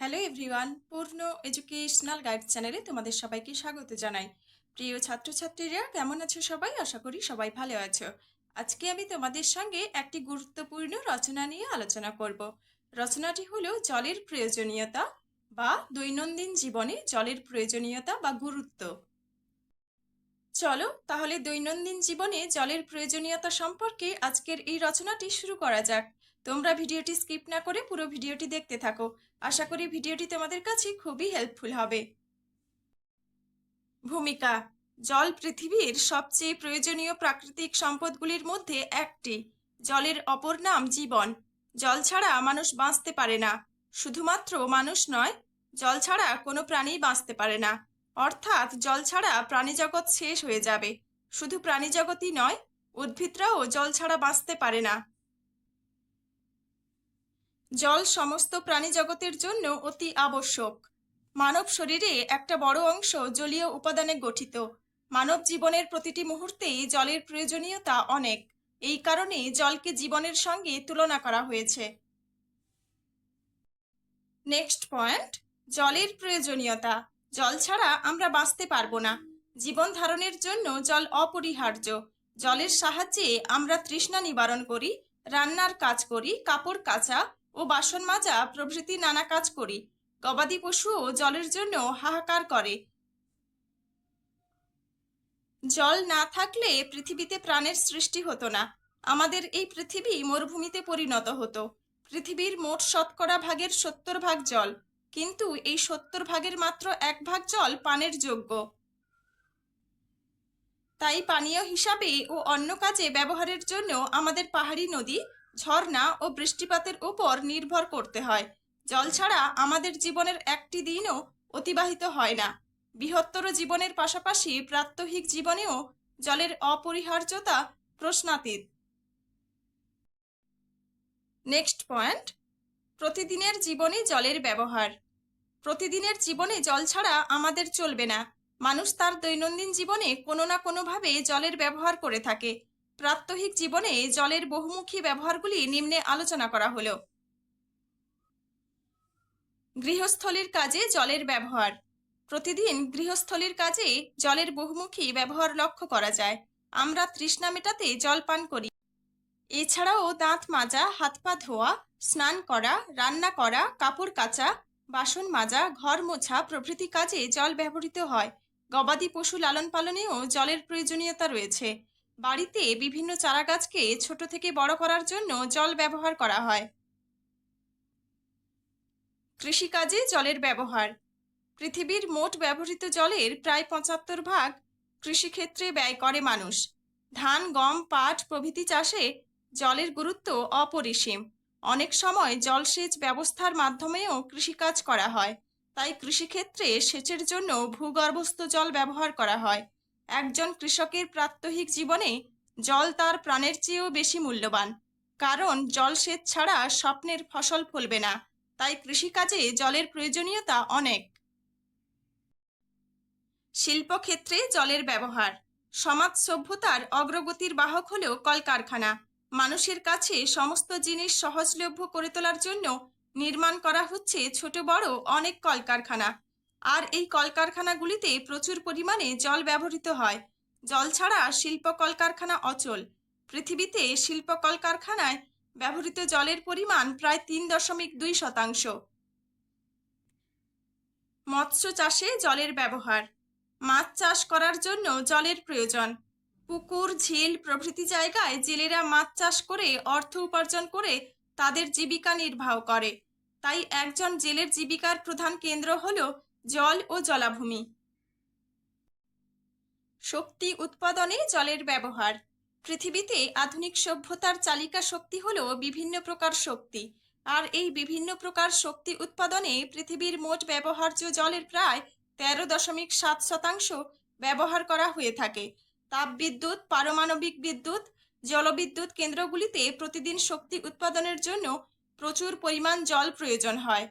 Hello everyone Purna educational guide চ্যানেলে তোমাদের সবাইকে স্বাগত জানাই। প্রিয় ছাত্রছাত্রীরা, কেমন আছো সবাই? আশা করি সবাই ভালো আছো। আজকে আমি তোমাদের সঙ্গে একটি গুরুত্বপূর্ণ রচনা নিয়ে আলোচনা করব। রচনাটি হলো জলের প্রয়োজনীয়তা বা দৈনন্দিন জীবনে জলের প্রয়োজনীয়তা বা গুরুত্ব। চলো তাহলে দৈনন্দিন জীবনে জলের প্রয়োজনীয়তা সম্পর্কে আজকের এই রচনাটি শুরু করা যাক। তোমরা ভিডিওটি স্কিপ না করে পুরো ভিডিওটি দেখতে থাকো। আশা করি ভিডিওটি তোমাদের কাছে খুবই হেল্পফুল হবে। ভূমিকা, জল পৃথিবীর সবচেয়ে প্রয়োজনীয় প্রাকৃতিক সম্পদগুলির মধ্যে একটি। জলের অপর নাম জীবন। জল ছাড়া মানুষ বাঁচতে পারে না। শুধুমাত্র মানুষ নয়, জল ছাড়া কোনো প্রাণী বাঁচতে পারে না। অর্থাৎ জল ছাড়া প্রাণীজগৎ শেষ হয়ে যাবে। শুধু প্রাণীজগতই নয়, উদ্ভিদরাও জল ছাড়া বাঁচতে পারে না। জল সমস্ত প্রাণী জগতের জন্য অতি আবশ্যক। মানব শরীরে একটা বড় অংশ জলীয় উপাদানে গঠিত। মানব জীবনের প্রতিটি মুহূর্তেই জলের প্রয়োজনীয়তা অনেক। এই কারণে জলকে জীবনের সঙ্গে তুলনা করা হয়েছে। নেক্সট পয়েন্ট, জলের প্রয়োজনীয়তা। জল ছাড়া আমরা বাঁচতে পারব না। জীবন ধারণের জন্য জল অপরিহার্য। জলের সাহায্যে আমরা তৃষ্ণা নিবারণ করি, রান্নার কাজ করি, কাপড় কাচা ও বাসন মাজা প্রভৃতি নানা কাজ করি। গবাদি পশুও জলের জন্য হাহাকার করে। জল না থাকলে পৃথিবীতে প্রাণের সৃষ্টি হতো না। আমাদের এই পৃথিবী মরুভূমিতে পরিণত হতো। পৃথিবীর মোট শতকরা ভাগের সত্তর ভাগ জল। কিন্তু এই সত্তর ভাগের মাত্র এক ভাগ জল পানের যোগ্য। তাই পানীয় হিসাবে ও অন্য কাজে ব্যবহারের জন্য আমাদের পাহাড়ি নদী ঝর্ণা ও বৃষ্টিপাতের উপর নির্ভর করতে হয়। জল ছাড়া আমাদের জীবনের একটি দিনও অতিবাহিত হয় না। বৃহত্তর জীবনের পাশাপাশি প্রাত্যহিক জীবনেও জলের অপরিহার্যতা প্রশ্নাতীত। নেক্সট পয়েন্ট, প্রতিদিনের জীবনে জলের ব্যবহার। প্রতিদিনের জীবনে জল ছাড়া আমাদের চলবে না। মানুষ তার দৈনন্দিন জীবনে কোনো না কোনোভাবে জলের ব্যবহার করে থাকে। প্রাত্যহিক জীবনে জলের বহুমুখী ব্যবহারগুলি নিম্নে আলোচনা করা হলো। গৃহস্থলীর কাজে জলের ব্যবহার। প্রতিদিন গৃহস্থলীর কাজে জলের বহুমুখী ব্যবহার লক্ষ্য করা যায়। আমরা তৃষ্ণা মেটাতে জল পান করি। এছাড়াও দাঁত মাজা, হাত পা ধোয়া, স্নান করা, রান্না করা, কাপড় কাচা, বাসন মাজা, ঘর মোছা প্রভৃতি কাজে জল ব্যবহৃত হয়। গবাদি পশু লালন পালনেও জলের প্রয়োজনীয়তা রয়েছে। বাড়িতে বিভিন্ন চারাগাছকে ছোট থেকে বড় করার জন্য জল ব্যবহার করা হয়। কৃষিকাজে জলের ব্যবহার। পৃথিবীর মোট ব্যবহৃত জলের প্রায় পঁচাত্তর ভাগ কৃষিক্ষেত্রে ব্যয় করে মানুষ। ধান, গম, পাট প্রভৃতি চাষে জলের গুরুত্ব অপরিসীম। অনেক সময় জলসেচ ব্যবস্থার মাধ্যমেও কৃষিকাজ করা হয়। তাই কৃষিক্ষেত্রে সেচের জন্য ভূগর্ভস্থ জল ব্যবহার করা হয়। একজন কৃষকের প্রাত্যহিক জীবনে জল তার প্রাণের চেয়েও বেশি মূল্যবান। কারণ জলসেচ ছাড়া স্বপ্নের ফসল ফলবে না, তাই কৃষিকাজে জলের প্রয়োজনীয়তা অনেক। শিল্পক্ষেত্রে জলের ব্যবহার। সমাজ সভ্যতার অগ্রগতির বাহক হলেও কলকারখানা। মানুষের কাছে সমস্ত জিনিস সহজলভ্য করে তোলার জন্য নির্মাণ করা হচ্ছে ছোট বড় অনেক কলকারখানা। আর এই কলকারখানাগুলিতে প্রচুর পরিমাণে জল ব্যবহৃত হয়। জল ছাড়া শিল্প কলকারখানা অচল। পৃথিবীতে শিল্প কলকারখানায় ব্যবহৃত জলের পরিমাণ প্রায় তিন দশমিক দুই শতাংশ। মৎস্য চাষে জলের ব্যবহার। মাছ চাষ করার জন্য জলের প্রয়োজন। পুকুর, ঝিল প্রভৃতি জায়গায় জেলেরা মাছ চাষ করে অর্থ উপার্জন করে তাদের জীবিকা নির্বাহ করে। তাই একজন জেলের জীবিকার প্রধান কেন্দ্র হল জল ও জলাভূমি। শক্তি উৎপাদনে জলের ব্যবহার। পৃথিবীতে আধুনিক সভ্যতার চালিকা শক্তি হল বিভিন্ন প্রকার শক্তি। আর এই বিভিন্ন প্রকার শক্তি উৎপাদনে পৃথিবীর মোট ব্যবহার্য জলের প্রায় তেরো দশমিক সাত শতাংশ ব্যবহার করা হয়ে থাকে। তাপবিদ্যুৎ, পারমাণবিক বিদ্যুৎ, জলবিদ্যুৎ কেন্দ্রগুলিতে প্রতিদিন শক্তি উৎপাদনের জন্য প্রচুর পরিমাণ জল প্রয়োজন হয়।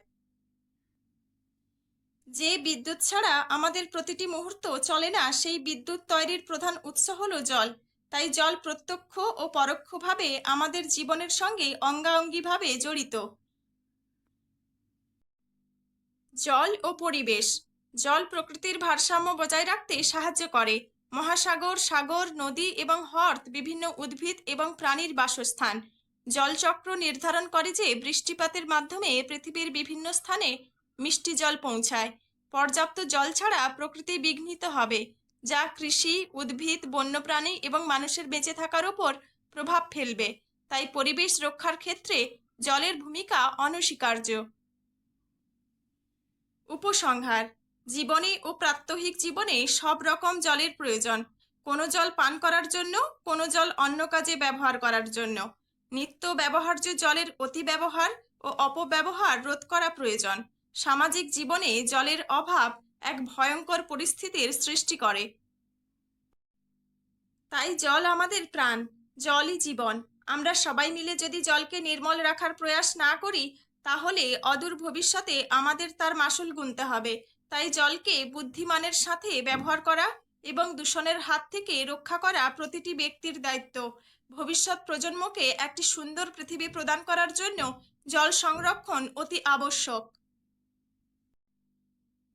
যে বিদ্যুৎ ছাড়া আমাদের প্রতিটি মুহূর্ত চলে না, সেই বিদ্যুৎ তৈরির প্রধান উৎস হল জল। তাই জল প্রত্যক্ষ ও পরোক্ষভাবে আমাদের জীবনের সঙ্গে অঙ্গাঙ্গিভাবে জড়িত। জল ও পরিবেশ। জল প্রকৃতির ভারসাম্য বজায় রাখতে সাহায্য করে। মহাসাগর, সাগর, নদী এবং হ্রদ বিভিন্ন উদ্ভিদ এবং প্রাণীর বাসস্থান। জলচক্র নির্ধারণ করে যে বৃষ্টিপাতের মাধ্যমে পৃথিবীর বিভিন্ন স্থানে মিষ্টি জল পৌঁছায়। পর্যাপ্ত জল ছাড়া প্রকৃতি বিঘ্নিত হবে, যা কৃষি, উদ্ভিদ, বন্যপ্রাণী এবং মানুষের বেঁচে থাকার ওপর প্রভাব ফেলবে। তাই পরিবেশ রক্ষার ক্ষেত্রে জলের ভূমিকা অনস্বীকার্য। উপসংহার, জীবনে ও প্রাত্যহিক জীবনে সব রকম জলের প্রয়োজন। কোনো জল পান করার জন্য, কোনো জল অন্য কাজে ব্যবহার করার জন্য। নিত্য ব্যবহার্য জলের অতি ব্যবহার ও অপব্যবহার রোধ করা প্রয়োজন। সামাজিক জীবনে জলের অভাব এক ভয়ঙ্কর পরিস্থিতির সৃষ্টি করে। তাই জল আমাদের প্রাণ, জলই জীবন। আমরা সবাই মিলে যদি জলকে নির্মল রাখার প্রয়াস না করি, তাহলে অদূর ভবিষ্যতে আমাদের তার মাসুল গুনতে হবে। তাই জলকে বুদ্ধিমানের সাথে ব্যবহার করা এবং দূষণের হাত থেকে রক্ষা করা প্রতিটি ব্যক্তির দায়িত্ব। ভবিষ্যৎ প্রজন্মকে একটি সুন্দর পৃথিবী প্রদান করার জন্য জল সংরক্ষণ অতি আবশ্যক।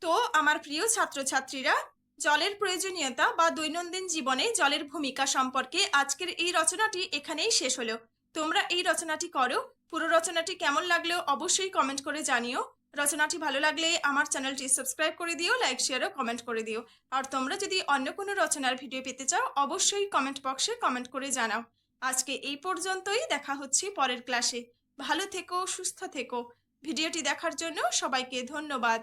তো আমার প্রিয় ছাত্রছাত্রীরা, জলের প্রয়োজনীয়তা বা দৈনন্দিন জীবনে জলের ভূমিকা সম্পর্কে আজকের এই রচনাটি এখানেই শেষ হলো। তোমরা এই রচনাটি করো। পুরো রচনাটি কেমন লাগলেও অবশ্যই কমেন্ট করে জানিও। রচনাটি ভালো লাগলে আমার চ্যানেলটি সাবস্ক্রাইব করে দিও লাইক শেয়ার ও কমেন্ট করে দিও। আর তোমরা যদি অন্য কোনো রচনার ভিডিও পেতে চাও, অবশ্যই কমেন্ট বক্সে কমেন্ট করে জানাও। আজকে এই পর্যন্তই, দেখা হচ্ছে পরের ক্লাসে ভালো থেকো, সুস্থ থেকো। ভিডিওটি দেখার জন্য সবাইকে ধন্যবাদ।